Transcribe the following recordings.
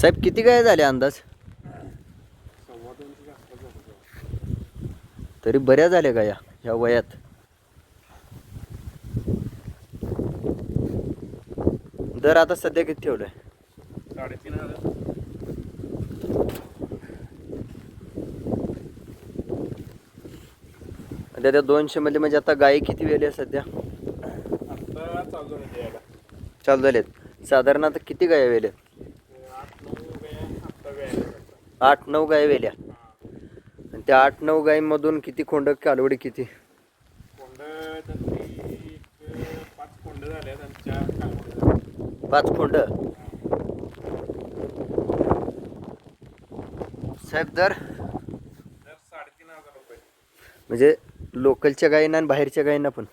साहेब किती गाय झाले अंदाज? तरी बऱ्या झाल्या गाया ह्या वयात? दर आता सध्या किती ठेवलाय? साडेतीन हजार. आणि त्या दोनशे मध्ये म्हणजे आता गायी किती वेळी आहे सध्या? चालू झालं झालेत. साधारण आता किती गाया वेल्या आठ नऊ गाय आत्ता व्यायला आठ नऊ गाय वेल्या. आणि त्या आठ नऊ गायींमधून किती खोंड कालवडी किती? पाच खोंड. साहेब दर? तर साडेतीन हजार रुपये म्हणजे लोकलच्या गायींना आणि बाहेरच्या गायींना पण?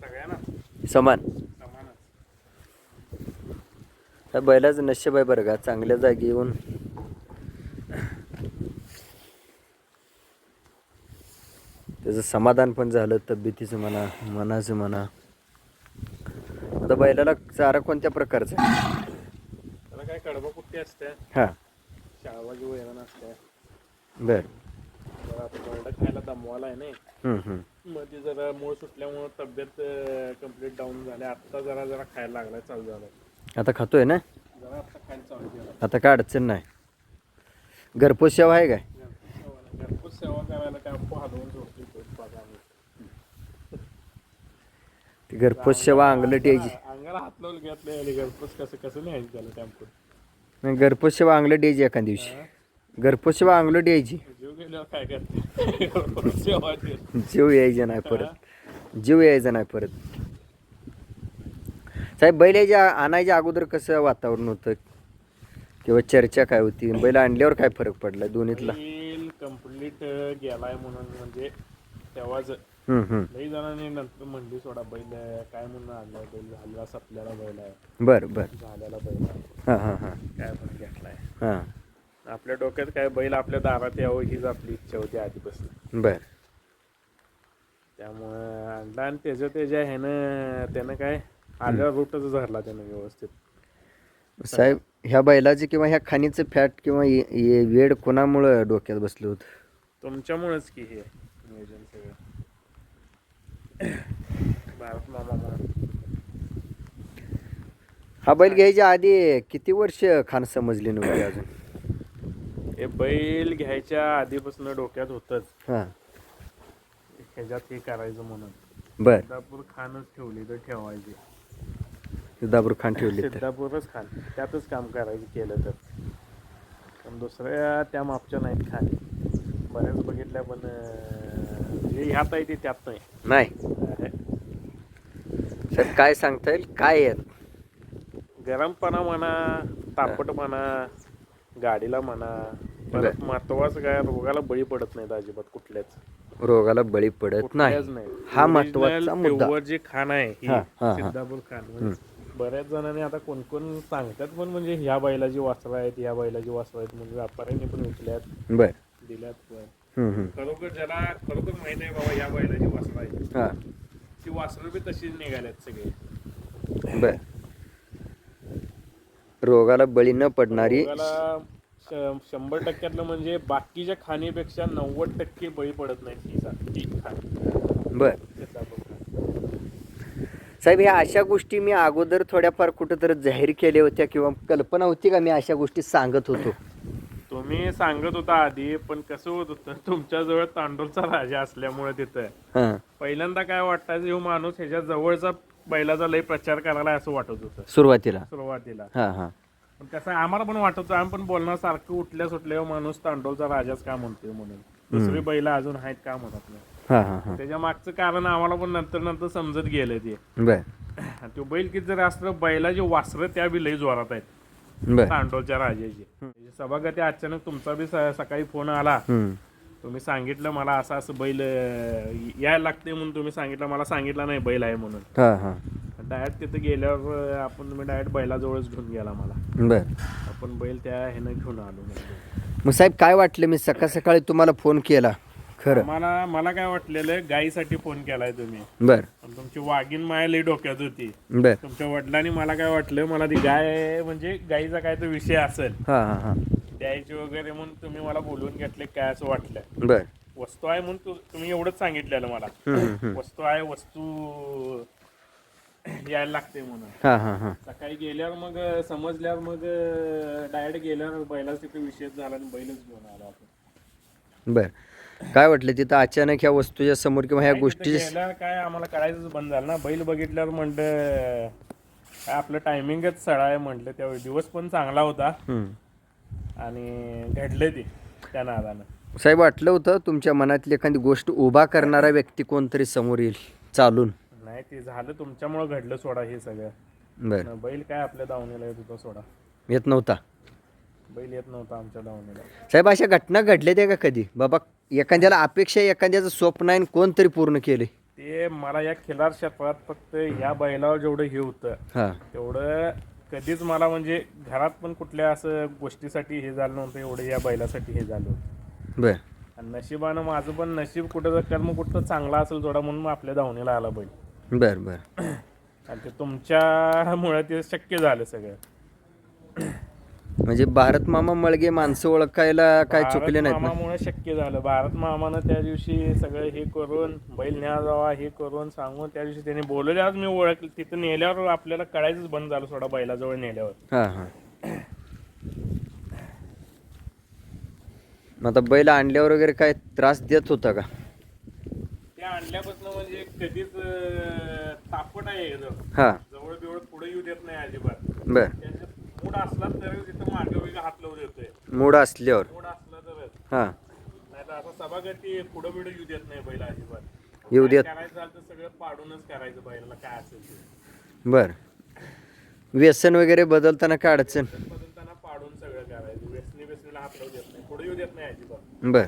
सगळ्यांना समान बैलाचं नशीब आहे बरं का चांगल्या जागी येऊन त्याचं समाधान पण झालं तब्येतीचं म्हणा मनाचं म्हणा. आता बैलाला चारा कोणत्या प्रकारचा त्याला काय कडबा कुट्टी असते हां असते बर. जरा आता बरडा खायला दमवाला आहे नाही. हम्म, हम्म. मध्ये जरा मूळ सुटल्यामुळं तब्येत कंप्लीट डाऊन झाली. आत्ता जरा जरा खायला लागलाय चालू झालं आता खातोय ना? जरा आत्ता खायला चालू केलं आता काय अडचण नाही. घरपोच सेवा आहे काय? सेवा करायला काय आपण हलवून सोडतो. ती घरपोच सेवा अंगलट यायची अंगाला हात लावून घेतलं घरपोच कसं कसं न्यायचं त्याला टेम्पो नाही, घरपोच सेवा अंगलट यायची एका दिवशी घरपोच सेवा अंगलट यायची जीव गेल्यावर काय करते. जीव यायचा नाही परत जीव यायचा नाही परत साहेब बैल यायच्या आणायच्या अगोदर कसं वातावरण होतं? किंवा चर्चा काय होती? बैल आणल्यावर काय फरक पडला दोन्हीतला? कंप्लीट गेलाय म्हणून म्हणजे तेव्हाच. लई जणांनी नंतर म्हणली सोडा बैल काय म्हणून आणलाय बैल झालेला सपल्याला बैल आहे. बर बर. झालेला बैल आहे. हां हां हां. काय पण घेतलाय? हां. आपल्या डोक्यात काय बैल आपल्या दारात यावं हीच आपली इच्छा होती आधीपासून. बर. त्यामुळं आणला आणि त्याचं त्याच्या ह्यानं त्यानं काय आल्या रूटच धरला त्यानं व्यवस्थित. साहेब ह्या बैलाचे किंवा ह्या खाणीचं फॅट किंवा वेड कोणामुळं डोक्यात बसलं होतं? तुमच्यामुळेच की हे नियोजन सगळं. भारत मामा म्हणून. हा बैल घ्यायच्या आधी किती वर्ष खान समजली नव्हती अजून? हे बैल घ्यायच्या आधीपासून डोक्यात होतच. हां. ह्याच्यात हे करायचं म्हणून. बर. सिद्धापूर खानच ठेवली तर ठेवायची. सिद्धापूर खान ठेवले तर. सिद्धापूरच खान. त्यातच काम करायचं केलं तर. पण दुसऱ्या त्या मापच्या नाहीत खान. बऱ्याच बघितल्या पण जे ह्यात आहे ते त्यात नाही. नाही. काय सांगता येईल? काय आहे? गरमपणा म्हणा तापटपणा गाडीला म्हणा परत महत्वाचं काय रोगाला बळी पडत नाहीत अजिबात कुठल्याच. रोगाला बळी पडत कुठल्याच नाही. नाही. हा Original महत्त्वाचा मुद्दा. pure जे खाण आहे ही हा, हा, हा. सिद्धापूर खान. म्हणजे बऱ्याच जणांनी आता कोण कोण सांगतात पण म्हणजे ह्या बैलाची वासरं आहेत ह्या बैलाची वासरं आहेत म्हणजे व्यापाऱ्यांनी पण विकल्यात. बर. दिल्यात पण. हम्म. खरोखर ज्याला खरोखर माहिती आहे बाबा या बैलाची वासरं आहे हा. ती वासरं बी तशीच निघाल्यात सगळे. बर. रोगाला बळी न पडणारी रोगाला श- शंभर टक्क्यातलं म्हणजे बाकीच्या खाणीपेक्षा नव्वद टक्के बळी पडत ही सा- ही खाण. बर. साहेब ह्या अशा गोष्टी मी अगोदर थोड्याफार कुठंतरी जाहीर केल्या होत्या किंवा कल्पना होती का? मी अशा गोष्टी सांगत होतो. तुम्ही सांगत होता आधी पण कसं होत होतं तुमच्याजवळ तांडूरचा राजा असल्यामुळे तिथं. हां. पहिल्यांदा काय वाटायचं ह्यो माणूस ह्याच्या जवळचा बैलाचा लय प्रचार करायला असं वाटत होतं. सुरुवातीला. सुरुवातीला. हां हां. पण कसं आम्हाला पण वाटत होतं आम्ही पण बोलणार सारखं उठल्या सुटल्या माणूस तांडोलचा राजाच का म्हणतोय म्हणून. दुसरी बैला अजून आहेत का म्हणत नाही. हां हां हां. त्याच्या मागचं कारण आम्हाला पण नंतर नंतर समजत गेलं ते. तो बैल किती जरी असलं बैलाची वासरं त्या बी लई जोरात आहेत. बर. तांडोलच्या राजाची. त्याची सभागती अचानक तुमचा बी स- सकाळी फोन आला. हम्म. तुम्ही सांगितलं मला असं असं बैल अं, यायला लागते म्हणून तुम्ही सांगितलं मला सांगितलं नाही बैल आहे म्हणून. हां हां. डायरेक्ट तिथं गेल्यावर अं, आपण तुम्ही डायरेक्ट बैलाजवळच घेऊन गेला मला. बर. आपण बैल त्या ह्यानं घेऊन आलो मग साहेब काय वाटलं? मी सकाळ सकाळी तुम्हाला फोन केला. खरं. मला मला काय वाटलेलं गाईसाठी फोन केलाय तुम्ही. बर. पण तुमची वाघीण माया लई डोक्यात होती. बर. तुमच्या वडिलांनी मला काय वाटलं मला ती गाय म्हणजे गाईचा काय तो विषय असेल. हां हां हां. द्यायची वगैरे म्हणून तुम्ही मला बोलवून घेतले काय असं वाटलं. बर. वस्तू आहे म्हणून तु- तुम्ही एवढंच सांगितलेलं मला. वस्तू आहे वस्तू यायला लागते म्हणून. हां हां हां. सकाळी गेल्यावर मग समजल्यावर मग डायरेक्ट गेल्यावर बैलाच तिथे विषय झाला आणि बैलच घेऊन आला आपण. बर. काय वाटलं तिथं अचानक ह्या वस्तूच्या समोर किंवा ह्या गोष्टी काय आम्हाला करायचंच बंद झालं ना. बैल बघितल्यावर म्हणलं काय आपलं टायमिंगच सळा आहे म्हटलं त्यावेळी दिवस पण चांगला होता. आणि घडले ते त्या नादानं. साहेब वाटलं होतं तुमच्या मनातली एखादी गोष्ट उभा करणारा व्यक्ती कोणतरी समोर येईल चालून? नाही ते झालं. तुमच्यामुळं घडलं सोडा हे सगळं. बर. बैल काय आपल्या दावणीला येत होता सोडा. येत नव्हता? बैल येत नव्हता आमच्या दावणीला साहेब अशा घटना घडल्या त्या का कधी? बाबा एखाद्याला अपेक्षा एखाद्याचं स्वप्न आहे आणि कोणतरी पूर्ण केले ते मला या खिलार क्षेत्रात फक्त ह्या बैलावर जेवढं हे होतं हां. तेवढं कधीच मला म्हणजे घरात पण कुठल्या असं गोष्टीसाठी हे झालं नव्हतं एवढं या बैलासाठी हे झालं होतं. बर. आणि नशिबानं माझं पण नशीब कुठं कर्म कुठं चांगला असेल जोडा म्हणून मग आपल्या धावणीला आला बैल. बर बर. आणि ते तुमच्यामुळे ते शक्य झालं सगळं. म्हणजे भारत मामा मळगे माणसं ओळखायला काय चुकले नाहीत ना? मामामुळे शक्य झालं. भारत मामानं त्या दिवशी सगळं हे करून बैल न्या जावा हे करून सांगून त्या दिवशी त्यांनी बोलवले आज मी ओळखलं तिथं नेल्यावर आपल्याला कळायचंच बंद झालं सोडा बैलाजवळ नेल्यावर. हां हां. मग आता बैल आणल्यावर वगैरे काय त्रास देत होता का? ते आणल्यापासून म्हणजे कधीच अं, तापट आहे एकदम हां जवळ. बिवळ पुढे येऊ देत नाही अजिबात. बर. मूड असला तरी तिथं वेगळं हात लावू देतोय मूड असल्यावर. मूड असला तरच. हां. नाही तर असं सभागती पुढं बिडं येऊ देत नाही बैल अजिबात. येऊ देत. करायचं झालं तर सगळं पाडूनच करायचं बैलाला काय असेल ते. बर. व्यसन वगैरे बदलताना काय अडचण? बदलताना पाडून सगळं करायचं. वेसनी वेसनीला हात लावू देत नाही. पुढे येऊ देत नाही अजिबात. बर.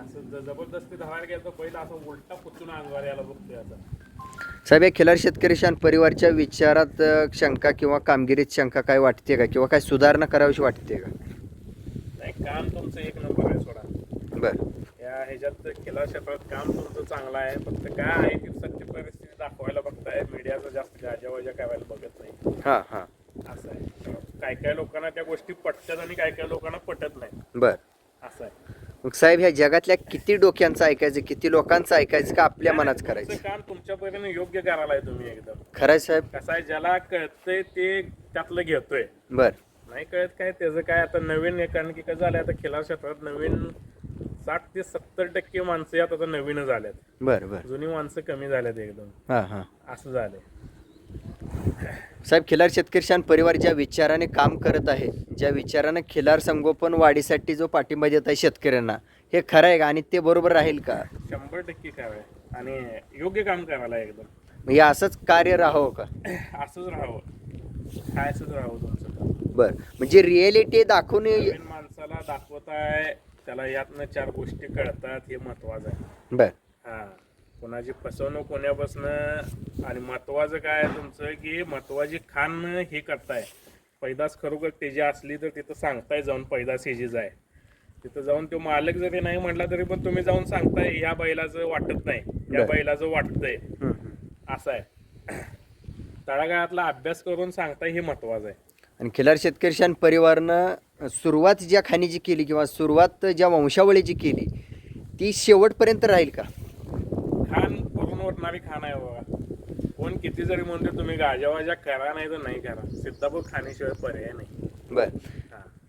असं ज- जबरदस्ती धरायला गेलं तर बैल असं उलटा पुचून अंगावर यायला बघतोय आता. साहेब या खिलार शेतकरी शान परिवारच्या विचारात शंका किंवा कामगिरीत शंका काय वाटते का? किंवा काय सुधारणा करावीशी वाटते का? नाही काम तुमचं एक नंबर आहे सोडा. बर. या ह्याच्यात केला क्षेत्रात काम तुमचं चांगलं आहे फक्त काय आहे की सत्य परिस्थिती दाखवायला बघताय मीडियाचं जास्त गाजावाजा करायला बघत नाही. हां हां. असं आहे. काय काय लोकांना त्या गोष्टी पटतात आणि काय काय लोकांना पटत नाही. बर. असं आहे. मग साहेब ह्या जगातल्या किती डोक्यांचं ऐकायचं किती लोकांचं ऐकायचं का आपल्या मनाच करायचं? तुमचं काम तुमच्यापर्यंत योग्य करायला आहे तुम्ही एकदम. खरं आहे साहेब. कसं आहे ज्याला कळतंय ते त्यातलं घेतोय. बर. नाही कळत काय त्याचं काय आता नवीन कारण की कसं झालंय आता खिलार क्षेत्रात नवीन साठ ते सत्तर टक्के माणसं यात आता नवीन झाल्यात बर बर. जुनी माणसं कमी झाल्यात एकदम. हां हां. असं झालंय. साहेब खिलार शेतकरी शान परिवार ज्या विचाराने काम करत आहे ज्या विचाराने खिलार संगोपन वाढीसाठी जो पाठिंबा देत आहे शेतकऱ्यांना हे खरं आहे का? आणि ते बरोबर राहील का? शंभर टक्के काय आणि योग्य काम करायला एकदम. हे असंच कार्य राहावं का? असंच राहावं. काय असंच राहावं तुमचं. बर. म्हणजे रिएलिटी दाखवून माणसाला दाखवताय त्याला यातनं चार गोष्टी कळतात हे महत्वाचं आहे. बर. कोणाची फसवणूक होण्यापासून आणि महत्वाचं काय आहे तुमचं की महत्वाची खाण हे करताय. पैदास खरोखर त्याची असली तर तिथं सांगताय जाऊन पैदास ह्याचीच आहे तिथं जाऊन तो मालक जरी नाही म्हटला तरी पण तुम्ही जाऊन सांगताय ह्या बैलाचं वाटत नाही. या. बैलाचं वाटतंय. असं आहे. तळागाळातला अभ्यास करून सांगताय हे महत्वाचं आहे. आणि खिलार शेतकरी शान परिवारनं सुरुवात ज्या खाणीची केली किंवा सुरुवात ज्या वंशावळीची केली ती शेवटपर्यंत राहील का? उठणारी खान आहे बघा. कोण किती जरी म्हणतो तुम्ही गाजावाजा करा नाही तर नाही करा. सिद्धापूर खाण्याशिवाय पर्याय नाही. बर.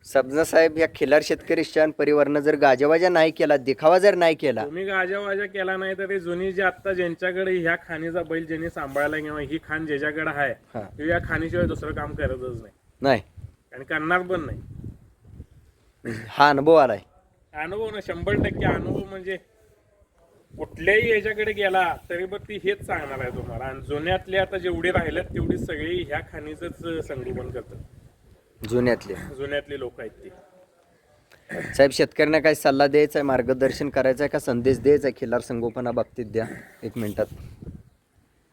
सबजा साहेब या खिलार शेतकरी शान परिवारनं जर गाजावाजा नाही केला देखावा जर नाही केला तुम्ही गाजावाजा केला नाही तरी जुनी जी आता ज्यांच्याकडे ह्या खाणीचा बैल ज्यांनी सांभाळला किंवा ही खाण ज्याच्याकडे आहे हा. तो या खाणीशिवाय दुसरं काम करतच नाही. नाही. आणि करणार पण नाही. हा अनुभव आलाय. अनुभव ना शंभर टक्के अनुभव म्हणजे कुठल्याही याच्याकडे गेला तरी पण ती हेच सांगणार आहे तुम्हाला. आणि जुन्यातले आता जेवढे राहिलेत तेवढी सगळी ह्या खाणीच संगोपन करतात. जुन्यातले. जुन्यातले लोक आहेत ते. साहेब शेतकऱ्यांना काय सल्ला द्यायचा आहे मार्गदर्शन करायचं आहे का? संदेश द्यायचा आहे? खिलार संगोपना बाबतीत द्या एक मिनिटात.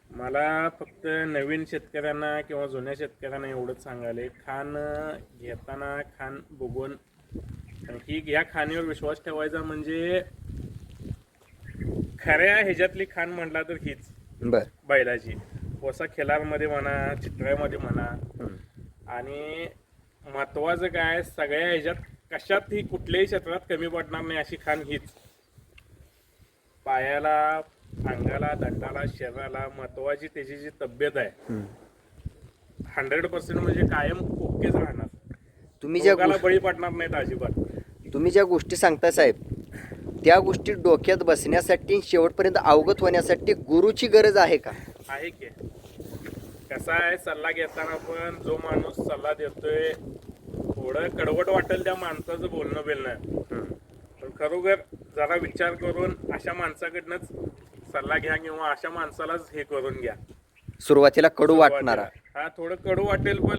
मला फक्त नवीन शेतकऱ्यांना किंवा जुन्या शेतकऱ्यांना एवढंच सांगायला खाण घेताना खाण बघून ही या खाणीवर विश्वास ठेवायचा म्हणजे खऱ्या ह्याच्यातली खाण म्हटला तर हीच. बर. बैलाची. वसा खेळामध्ये म्हणा चित्रामध्ये म्हणा. आणि महत्वाचं काय सगळ्या ह्याच्यात कशातही कुठल्याही क्षेत्रात कमी पडणार नाही अशी खाण हीच. पायाला अंगाला दंडाला शरीराला महत्वाची त्याची जी तब्येत आहे. हंड्रेड पर्सेंट म्हणजे कायम ओकेच राहणार. तुम्ही ज्या बळी पडणार नाहीत अजिबात. तुम्ही ज्या गोष्टी सांगता साहेब त्या गोष्टी डोक्यात बसण्यासाठी शेवटपर्यंत अवगत होण्यासाठी गुरुची गरज आहे का? आहे की. कसा आहे सल्ला घेताना पण जो माणूस सल्ला देतोय थोडं कडवट वाटेल त्या माणसाचं बोलणं बेलणं. पण खरोखर जरा विचार करून अशा माणसाकडनंच सल्ला घ्या किंवा अशा माणसालाच हे करून घ्या. सुरुवातीला कडू वाटणारा. हा थोडं कडू वाटेल पण